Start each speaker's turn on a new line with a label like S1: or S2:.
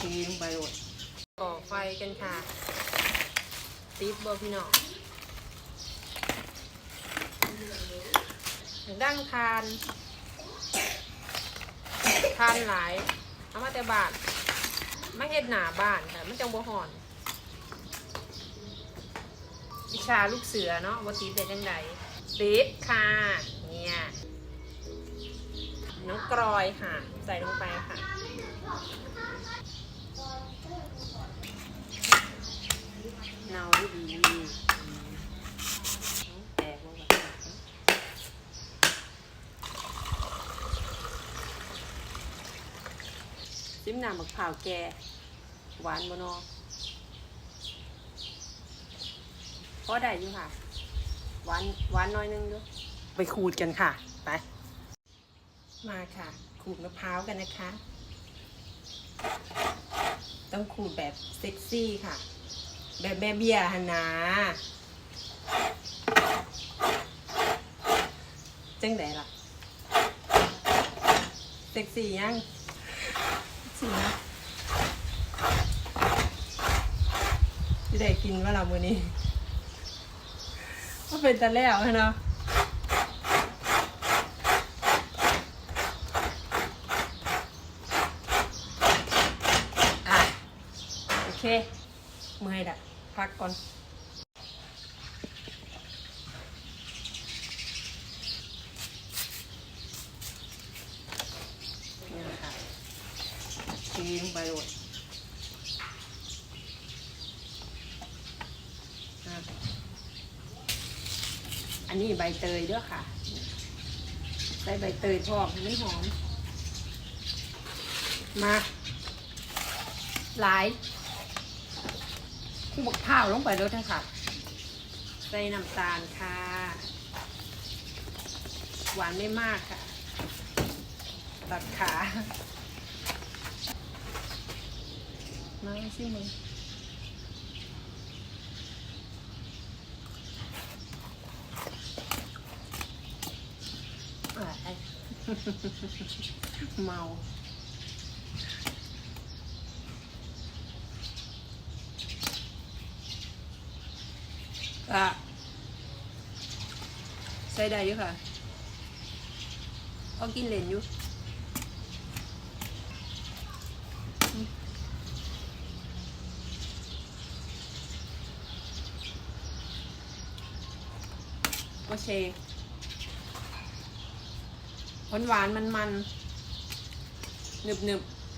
S1: ทีลงไปโหลด
S2: ก่อไฟกันค่ะ ติดบอพี่น้องดั้งทานทานหลาย เอามาแต่บาทไม่เห็ดหนาบ้านค่ะมันจังบ่หอน วิชาลูกเสือเนาะว่าติดได้จังใดติดค่ะ เนี่ยน้องกรอยค่ะ ใส่ลงไปค่ะ
S1: เนาดีดีอืมแตกบ่วะซิมน้ำบักเผาวแกหวานบ่เนอพอได้อยู่ค่ะ หวานหวานน้อยนึงด้วยไปขูดกันค่ะ ไป
S2: มาค่ะ ขูดมะพร้าวกันนะคะ ต้องขูดแบบเซ็กซี่ค่ะ แบบแม่เบี้ยฮนนาจังไดล่ะ เซ็กซี่ยังสินะจะได้กินว่าเรามือนี้ก็เป็นตะแล้วเนาะ อะ โอ เค เมื่อยละพักก่อน
S1: นี่นะคะทีลงไปโหลดอันนี้ใบเตยด้วยค่ะใส่ใบเตยพอมให้มันหอม มา หลาย คู่บักข้าวลงไปด้วยนะคะใส่น้ำตาลค่ะ หวานไม่มากค่ะ ตัดขามาสิมึงอะไอ้เมา อะใส่ได้อยู่ค่ะเอากินเหรนอยู่โอเคหวานหวานมันมันหนึบหนึบ